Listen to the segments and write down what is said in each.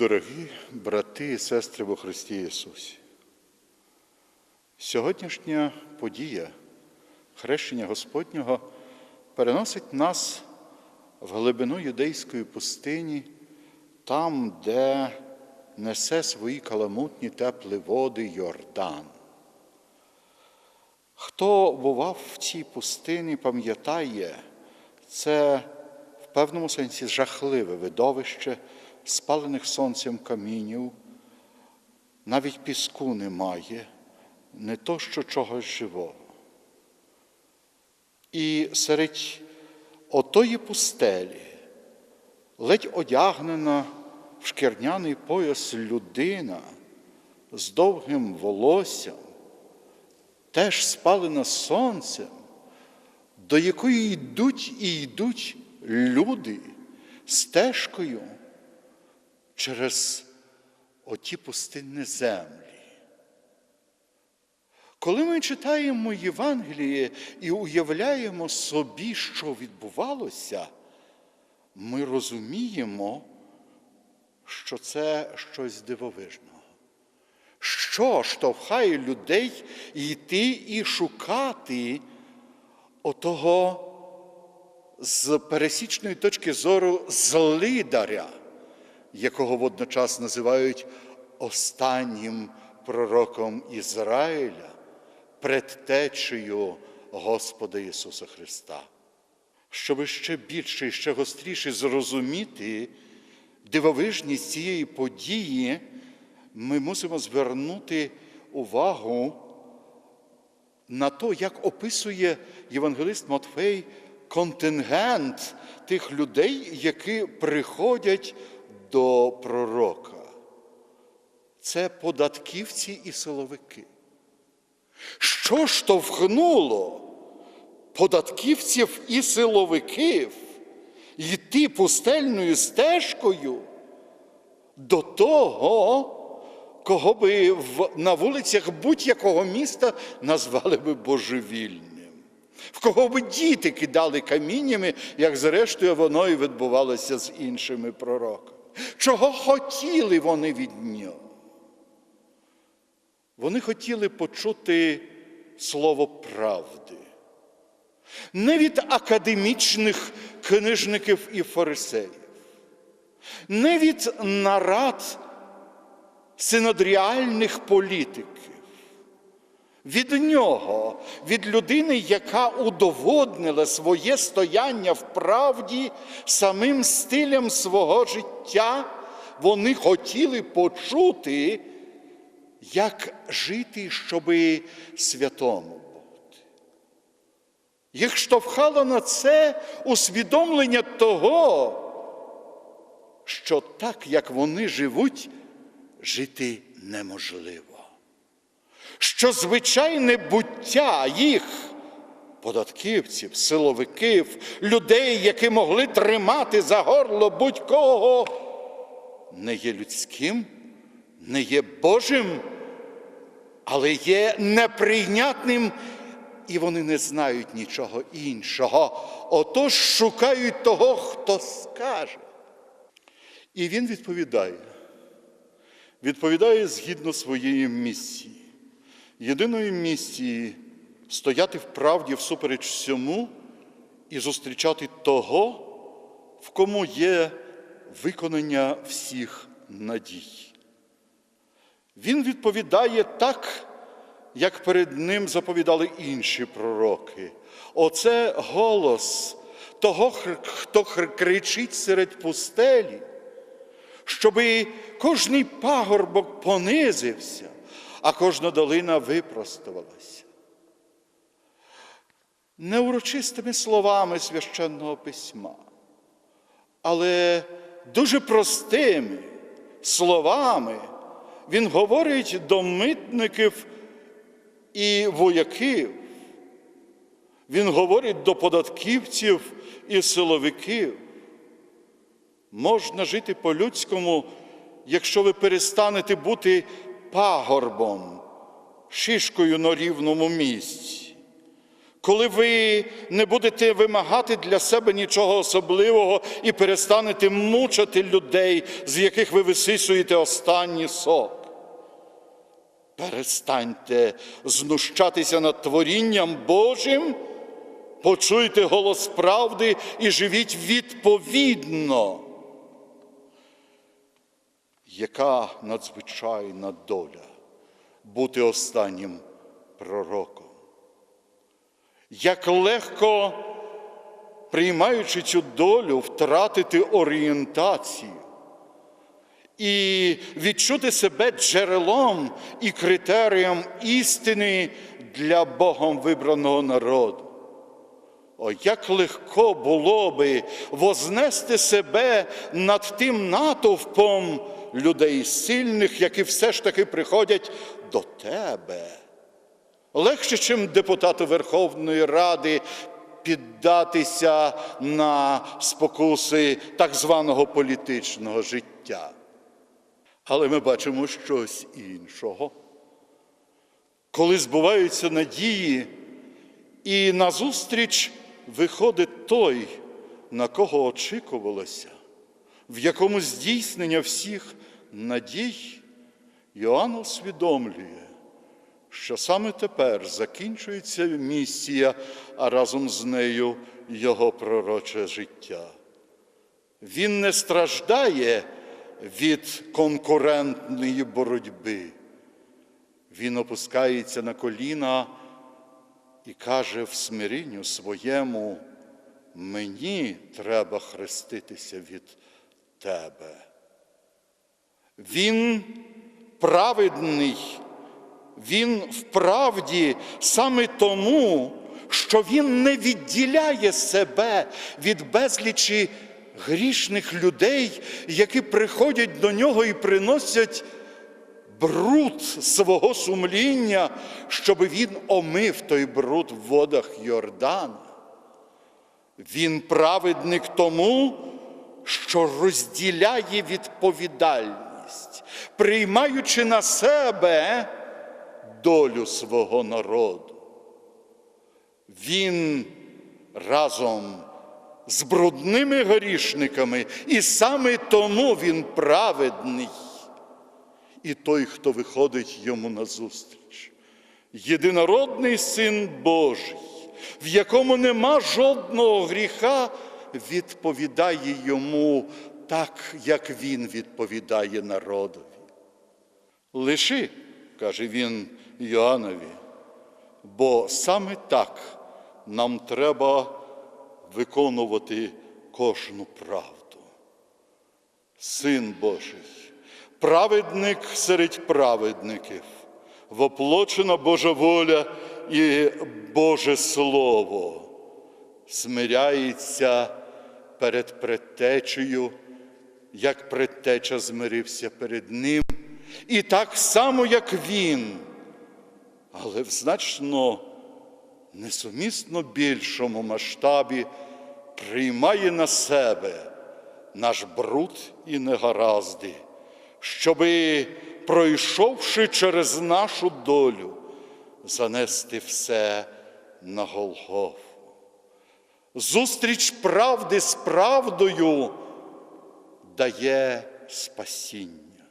Дорогі брати і сестри во Христі Ісусі, сьогоднішня подія хрещення Господнього переносить нас в глибину юдейської пустині, там, де несе свої каламутні теплі води Йордан. Хто бував в цій пустині, пам'ятає, це в певному сенсі жахливе видовище спалених сонцем камінів, навіть піску немає, не то що чогось живого. І серед отої пустелі, ледь одягнена в шкірняний пояс людина з довгим волоссям, теж спалена сонцем, до якої йдуть і йдуть люди стежкою через оті пустинні землі. Коли ми читаємо Євангеліє і уявляємо собі, що відбувалося, ми розуміємо, що це щось дивовижного. Що штовхає людей йти і шукати отого з пересічної точки зору злидаря, якого водночас називають останнім пророком Ізраїля, предтечею Господа Ісуса Христа. Щоб ще більше і ще гостріше зрозуміти дивовижність цієї події, ми мусимо звернути увагу на те, як описує євангелист Матфей контингент тих людей, які приходять до пророка. Це податківці і силовики. Що штовхнуло податківців і силовиків йти пустельною стежкою до того, кого би на вулицях будь-якого міста назвали би божевільним, в кого би діти кидали каміннями, як зрештою воно і відбувалося з іншими пророками. Чого хотіли вони від нього? Вони хотіли почути слово правди. Не від академічних книжників і фарисеїв, не від нарад синодріальних політиків, від нього, від людини, яка удоводнила своє стояння в правді самим стилем свого життя, вони хотіли почути, як жити, щоби святому бути. Їх штовхало на це усвідомлення того, що так, як вони живуть, жити неможливо. Що звичайне буття їх, податківців, силовиків, людей, які могли тримати за горло будь-кого, не є людським, не є Божим, але є неприйнятним, і вони не знають нічого іншого. Отож шукають того, хто скаже. І він відповідає. Відповідає згідно своєї місії. Єдиної місії стояти в правді всупереч всьому і зустрічати того, в кому є виконання всіх надій. Він відповідає так, як перед ним заповідали інші пророки. Оце голос того, хто кричить серед пустелі, щоби кожний пагорбок понизився, а кожна долина випростувалася. Не урочистими словами священного письма, але дуже простими словами він говорить до митників і вояків. Він говорить до податківців і силовиків. Можна жити по-людському, якщо ви перестанете бути пагорбом, шишкою на рівному місці. коли ви не будете вимагати для себе нічого особливого і перестанете мучити людей, з яких ви висисуєте останній сок. Перестаньте знущатися над творінням Божим, почуйте голос правди і живіть відповідно. Яка надзвичайна доля бути останнім пророком? Як легко, приймаючи цю долю, втратити орієнтацію і відчути себе джерелом і критерієм істини для Богом вибраного народу. О, як легко було би вознести себе над тим натовпом людей сильних, які все ж таки приходять до тебе. Легше, чим депутату Верховної Ради піддатися на спокуси так званого політичного життя. Але ми бачимо щось іншого. Коли збуваються надії, і назустріч виходить той, на кого очікувалося, в якому здійснення всіх надій, Йоанн усвідомлює, що саме тепер закінчується місія, а разом з нею його пророче життя. Він не страждає від конкурентної боротьби. Він опускається на коліна і каже в смирінню своєму, мені треба хреститися від тебе. Він праведний, він вправді саме тому, що він не відділяє себе від безлічі грішних людей, які приходять до нього і приносять бруд свого сумління, щоб він омив той бруд в водах Йордана. Він праведник тому, що розділяє відповідальність, приймаючи на себе долю свого народу. Він разом з брудними горішниками, і саме тому він праведний. І той, хто виходить йому назустріч. Єдинородний син Божий, в якому нема жодного гріха, відповідає йому так, як він відповідає народові. Лиши, каже він Йоаннові, бо саме так нам треба виконувати кожну правду. Син Божий, праведник серед праведників, воплочена Божа воля і Боже Слово, смиряється перед предтечею, як предтеча змирився перед ним, і так само, як він, але в значно несумісно більшому масштабі приймає на себе наш бруд і негаразди, щоби, пройшовши через нашу долю, занести все на Голгофу. Зустріч правди з правдою дає спасіння.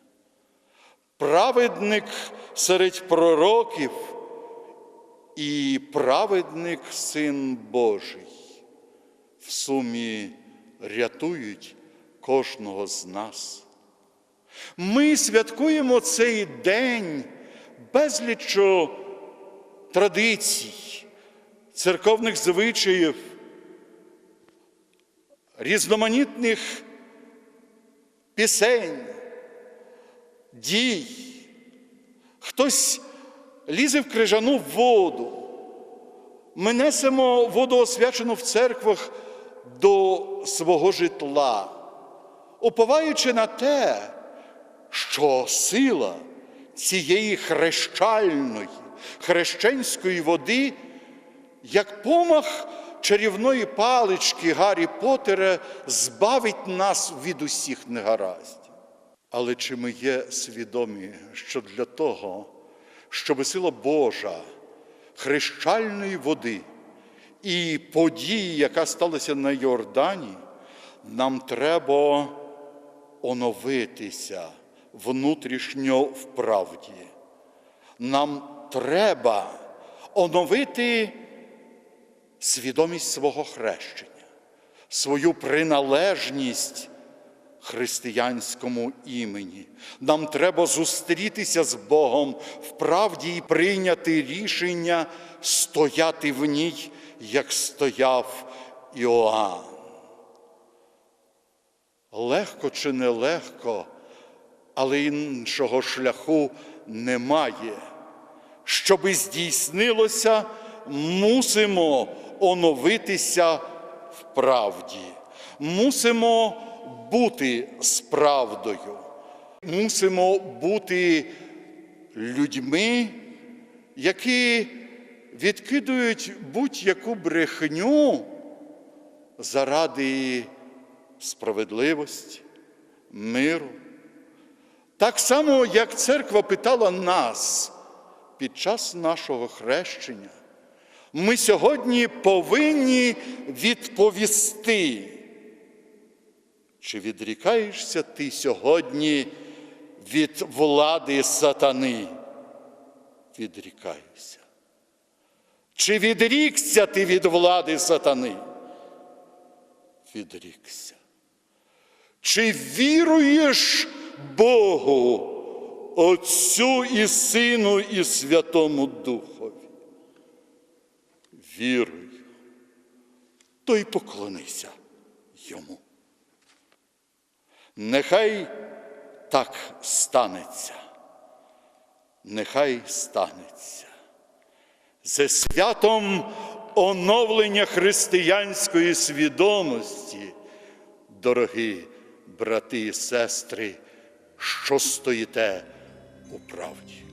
Праведник серед пророків і праведник Син Божий в сумі рятують кожного з нас. Ми святкуємо цей день безлічо традицій, церковних звичаїв, різноманітних пісень, дій. Хтось лізе в крижану воду. Ми несемо воду освячену в церквах до свого житла, уповаючи на те, що сила цієї хрещальної, хрещенської води, як помах чарівної палички Гаррі Поттера, збавить нас від усіх негараздів. Але чи ми є свідомі, що для того, щоб сила Божа хрещальної води і події, яка сталася на Йордані, нам треба оновитися внутрішньо в правді. Нам треба оновити свідомість свого хрещення, свою приналежність християнському імені. Нам треба зустрітися з Богом в правді і прийняти рішення стояти в ній, як стояв Іоанн. Легко чи нелегко, але іншого шляху немає. Щоби здійснилося, мусимо оновитися в правді. Мусимо бути з правдою. Мусимо бути людьми, які відкидують будь-яку брехню заради справедливості, миру. Так само, як церква питала нас під час нашого хрещення, ми сьогодні повинні відповісти, чи відрікаєшся ти сьогодні від влади сатани? Відрікаюся. Чи відрікся ти від влади сатани? Відрікся. Чи віруєш Богу, Отцю і Сину і Святому Духові? Вірую, то й поклонися йому. Нехай так станеться, нехай станеться. Це святом оновлення християнської свідомості, дорогі брати і сестри, що стоїте у правді.